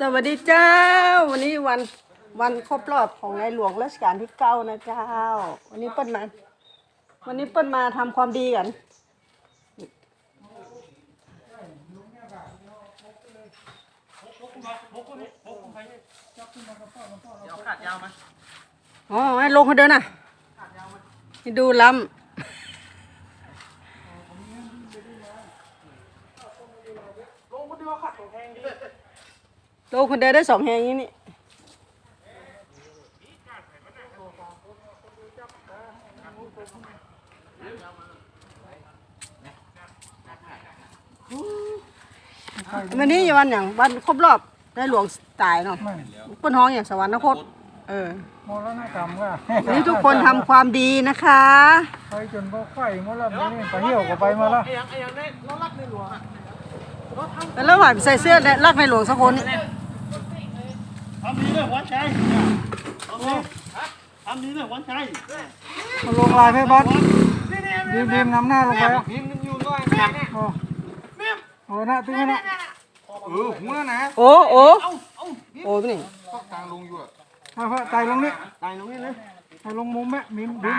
สวัสดีเจ้า วันนี้วันวันครบรอบของในหลวงรัชกาลที่เก้านะเจ้า วันนี้เปิ้นมา วันนี้เปิ้นมาทำความดีกัน เดี๋ยวขาดยาวมาอ๋อให้ลงเขาเดินน่ะให้ดูลำลงคนเดียว ได้สองแหงอย่างนี้นี่วันนี้วันอย่างวันครบรอบในหลวงตายเนาะเปิ้นฮ้องอย่างสวรรคตเออมรณกรรมว่าวันนี้ทุกคนทำความดีนะคะไปจนบ่ไข่มรณะนี่ไปเหี่ยวก็ไปมาละไอ้ยังไอ้ยังได้รถรักในหลวงอะแล้วหวานใส่เสื้อและรักในหลวงสักคนนี่ ทำดีด้วยหัวใจทำดีทำดีด้วยหัวใจมาลงลายแม่บัดบีมบีมนำหน้าลงไปอะพิมพ์อยู่ด้วยโอ้โอ้หน้าตึ้งนะเออหัวนะโอ้โอ้โอ้ตัวนี้ปักกลางลงอยู่อะมาเพื่อไต่ลงนี่ตายตรงนี้เลยไปลงมุมแม่บีมบีม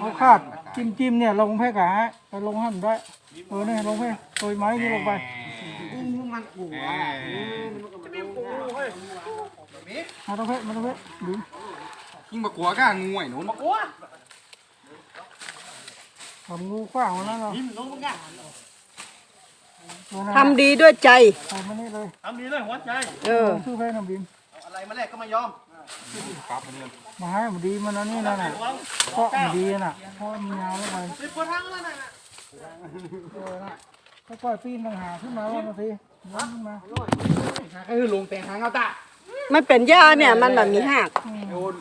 เอาคาดจิ้มจิ้มเนี่ยลงแพ่กะฮะไปลงหั่นได้เออนี่ลงแพ่โดยไม้นี่ลงไปมันกูแหม มาตรงแพ่มาตรงแพ่บีมยิ่งมากลัวก้างูไอ้หนูกลัวทำงูขว้างมาแล้วเนาะพิมพ์ลงมึงอะทำดีด้วยใจทำมานี่เลยทำดีด้วยหัวใจ เออชื่อแพ่น้ำบีมอะไรมาแลกก็ไม่ยอมปั๊บเนี่ยมาให้มันดีมันอันนี้นั่นน่ะเพราะมันดีน่ะเพราะมันยาวลงไปสิบกว่าทางแล้วนะ เออนะค่อยๆปีนต่างหากขึ้นมาว่ามาสิย้อนขึ้นมาเออลงแต่งทางเอาตามันเป็นหญ้าเนี่ยมันแบบมีหักโดน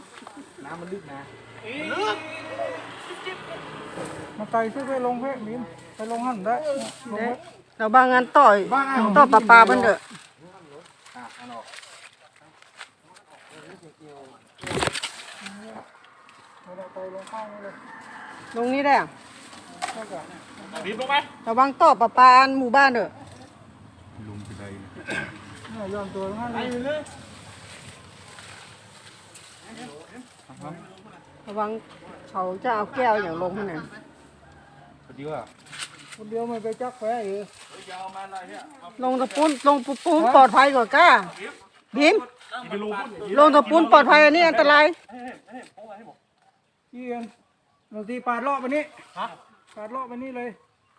น้ำมันลึกนะมาไต่ช่วยไปลงเพะบิมไปลงหั่นได้ลงเพะเราบางงานต่อยต่อปลาปลาเพิ่นเด้ออะอันออกเราไปลงข้างนี้เลยลงนี้ได้อะก็จะพิ มพ์ลงไป ระวังต่อปลาปลาอันหมู่บ้านเด้อลงไปเลยเนี่ยย้อนตัวข้างนี้เลยระวังเขาจะเอาแก้วอย่างลงขนาดพอดีว่าคนเดียวไม่ไปจักแฝงอีกยาวมาอะไรเนี่ยลงตะปูนลงตะปูนปลอดภัยกว่ากล้าบิมไปลงพุ่นลงตะปูนปลอดภัยอันนี้อันตรายเอียนเราตีปาดเลาะไปนี้ ปาดเลาะไปนี้เลย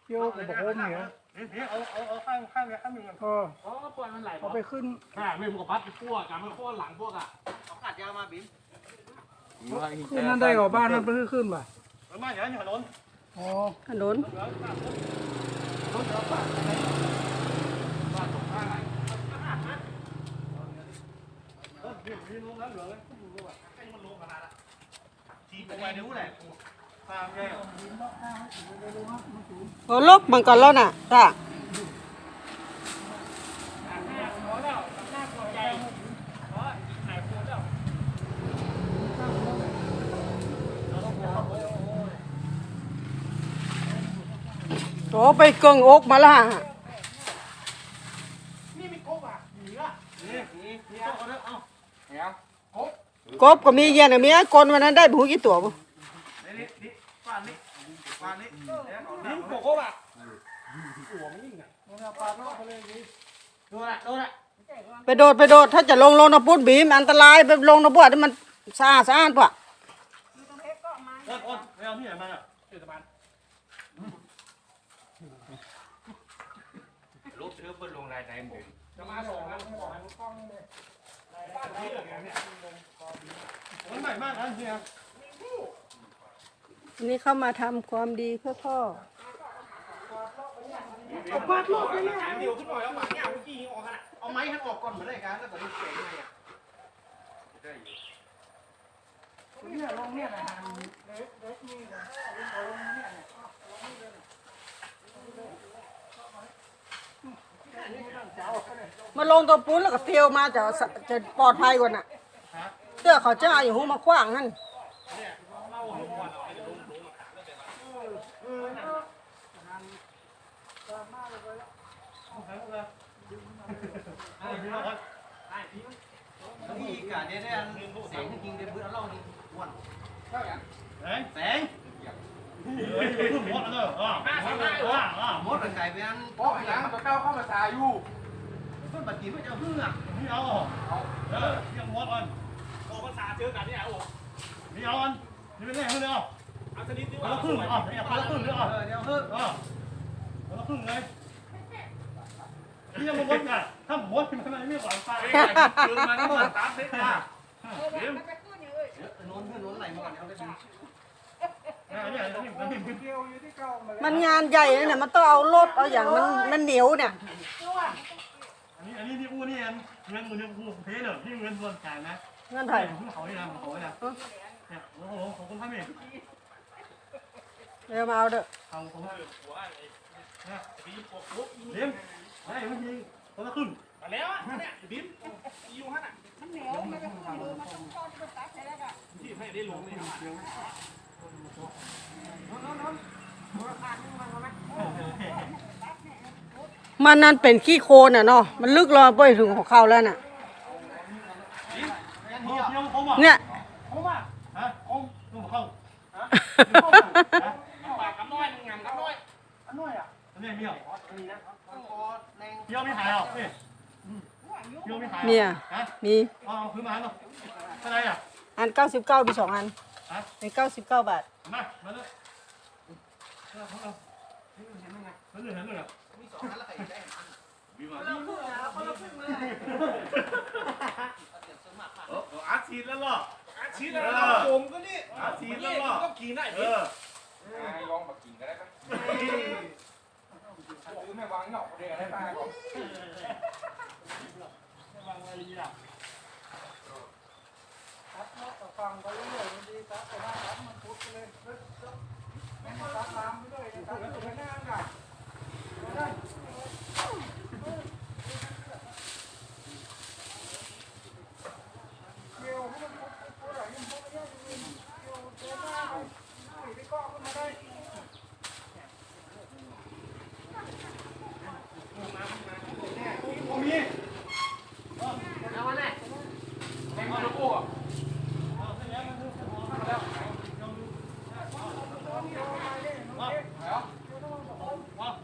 เกี่ยวกับโคมเหนียวเอาเอาเอาข้างข้างเลยข้างหนึ่งก่อนเอออ๋อปล่อยมันไหลเอาไปขึ้นอ่าไม่พวกพัดพวกการมันพวกหลังพวกอะเอาขาดยาวมาบิ๊มขึ้นนั่นได้กว่าบ้านนั่นไปขึ้นขึ้นป่ะมันมาอย่างนี้ถนนอ๋อถนนทีมไปดูแหละตามแย่ โอ้ลกมันก่อนแล้วน่ะตาโอ้ไปเกิงอกมาละนี่มีกบอะหนีอะนี่นี่นี่เอาเอาเอาเนี่ยกบก็มีเย็นอะมีไอ้กลวันนั้นได้ผู้กี่ตัวบ่ นี่นี่นี่ฟานนี่ฟานนี่ นี่โกกบอะหัวมันยิ่งอะปาดเลาะไปเลยดิโดนละโดนละไปโดดไปโดดถ้าจะลงลงน้ำพุดบีมอันตรายไปลงน้ำพุดมันสะอาดสะอาดปะโอนโอนไม่เอาที่ไหนมาอะเทศบาลรูปเรือเพิ่นลงลายไหนหมดจะมาสองนะมันใหม่มากนะเฮียวันนี้เข้ามาทำความดีเพื่อพ่อ เอาปาดรอบเลยเดี๋ยวขึ้นหน่อยเอาหมาเนี่ยเอาขี้ออกขนาดเอาไม้ให้ออกก่อนเหมือนไรกันแล้วก็ดูเสียงไงอะเนี่ยลงเนี่ยนะเด็กเด็กนี่นะเอาลงเนี่ยนะมาลงตัวปุ้นแล้วก็เตียวมาจะจะปลอดภัยกว่าน่ะเตื้อเขาจะเอาอย่หูมาขว้างนั่น เอาเดี๋ยวนี่กะเนี่ยเนี่ยแสงจริงเดี๋ยวเบื่อเล่านี่อ้วนแสงมดไก่ไปอันเพราะหลังตัวเก้าเข้ามาตาอยู่ต้นปัจจุบันจะพึ่งอะนี่เอาเออยังมดอ่อนโอ้ภาษาเจอกันนี่อะโอ้นี่เอาอันนี่เป็นแรกเลยเอาเอาชนิดที่ว่าละครึ่งอะเนี่ยคนละครึ่งเลยอะเออเดี๋ยวเฮ้ยอะคนละครึ่งเลย นี่ยังมดอะถ้ามดมันไม่หวังไฟคือมันก็มาตามเส้นอะเดี๋ยวโน้นเพื่อนโน้นไหลมาก่อนเอาได้ไหมเนี่ยเนี่ยนี่มันนี่เกี่ยวอยู่ที่เก่ามาแล้วมันงานใหญ่นะเนี่ยมันต้องเอารถเอาอย่างมันมันเหนียวเนี่ยอันนี้อันนี้ที่อู้นี่อันเงินมือเนี่ยอู้เทเนอร์ที่เงินส่วนกลางนะเงื่อนไขเขาเนี่ยเขาเนี่ยเนี่ยโอ้โหของคุณทำเองเดี๋ยวมาเอาเด้อเอาของเนี่ยเลี้ยง ได้เมื่อกี้คนละครึ่งมาแล้วอะเนี่ยบิ้มอยู่ฮะน่ะมันเหนียวมันจะขึ้นเลยมันต้องก้อนมันตัดใช่แล้วอะที่ให้ได้ลงนี่ฮะมันนั่นเป็นขี้โคลนอะเนาะ มันลึกลงไปถึงหัวเข่าแล้วน่ะเที่ยว เขามาเนี่ยเขามาฮะเขาลงเขาปากกำน้อยงามกำน้อยอันน้อยอะอันนี้เมียวเที่ยวไม่หายหรอกนี่เที่ยวไม่หายเนี่ยฮะมีเอาคือมาเนาะเท่าไหร่อะอันเก้าสิบเก้ามีสองอันฮะเป็นเก้าสิบเก้าบาทมามาเลยเอาเอาเอาเห็นไหมเห็นไหมเห็นไหมอะมีสองอันแล้วใครได้บีมาอาชีพแล้วหรออาชีพแล้วผมก็นี่อาชีพแล้วหรอก็กินได้เออลองมากินก็ได้ไหมซื้อ ไม่วางหนอกเดียวได้ป้าก่อนไม่วางอะไรหลับครับเนาะฟังไปเรื่อยๆมันดีครับแต่ว่าครับมันพุดไปเลยเฮ้ยแม่งตัดตามไปเลยนะครับอยู่ข้างหน้าน่ะได้เกี่ยวให้มันพุดพุดอะไรมันพุดไม่ได้จริงๆเกี่ยวเดินหน้าไปหน้าไปเกาะขึ้นมาได้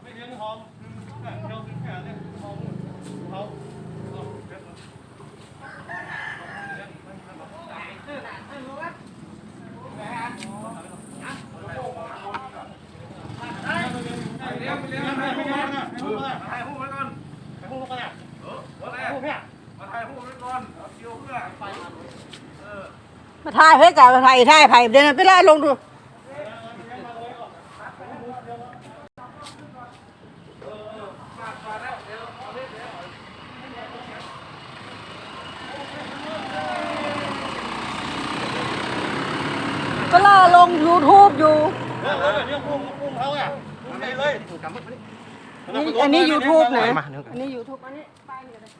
ไม่เลี้ยงหอมเที่ยวแค่เนี่ยหอมเขาเอาเก็บ เลี้ยงเลี้ยง ถ่าย ถ่าย รู รู ป ป ก่อน ก่อน ถ่ายรูปก่อน ถ่ายรูปไว้ก่อน ถ่ายรูปก่อนเนี่ย เออวันแร ถ่าย ก รูปเนี่ย มาถ่ายเพื่อไปเออมาถ่ายให้กับถ่ายถ่ายไผ่เดี๋ยวไปไล่ลงดูก็ล่าลง YouTube อยู่เรื่องเรื่องพุ่งพุ่งเขาอะไม่เลยอันนี้ YouTube นะ อันนี้ YouTube อันนี้ป้ายนี่เลย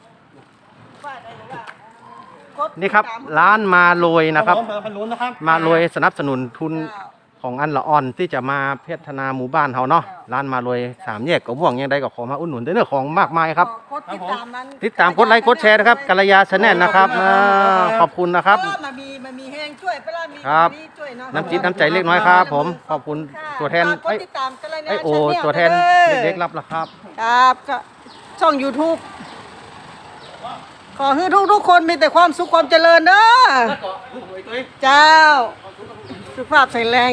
นี่ครับติดตามร้านมาโรยนะครับพันล้นนะครับมาโรยสนับสนุนทุนของอันละอ่อนที่จะมาพัฒนาหมู่บ้านเขาเนาะร้านมาโรยสามแยกกับม่วงยังได้ก็ขอมาอุดหนุนด้วยเนื้อของมากมายครับกดติดตามนั้นติดตามกดไลค์กดแชร์นะครับกัลยาชาแนลนะครับอ่าขอบคุณนะครับเปลามามีมามีแห้งช่วยเปลามีครับมีช่วยเนาะน้ำจิตน้ำใจเล็กน้อยครับ ผมขอบคุณตัวแทนฝากกไอ้ดติดตามกันเลยนะไอโอ Channel ตัวแทนด้อเล็กๆรับละครับ ครับก็ช่อง YouTube ขอให้ทุกทุกๆคนมีแต่ความสุขความเจริญเด้อเจ้า สุขภาพแข็งแรง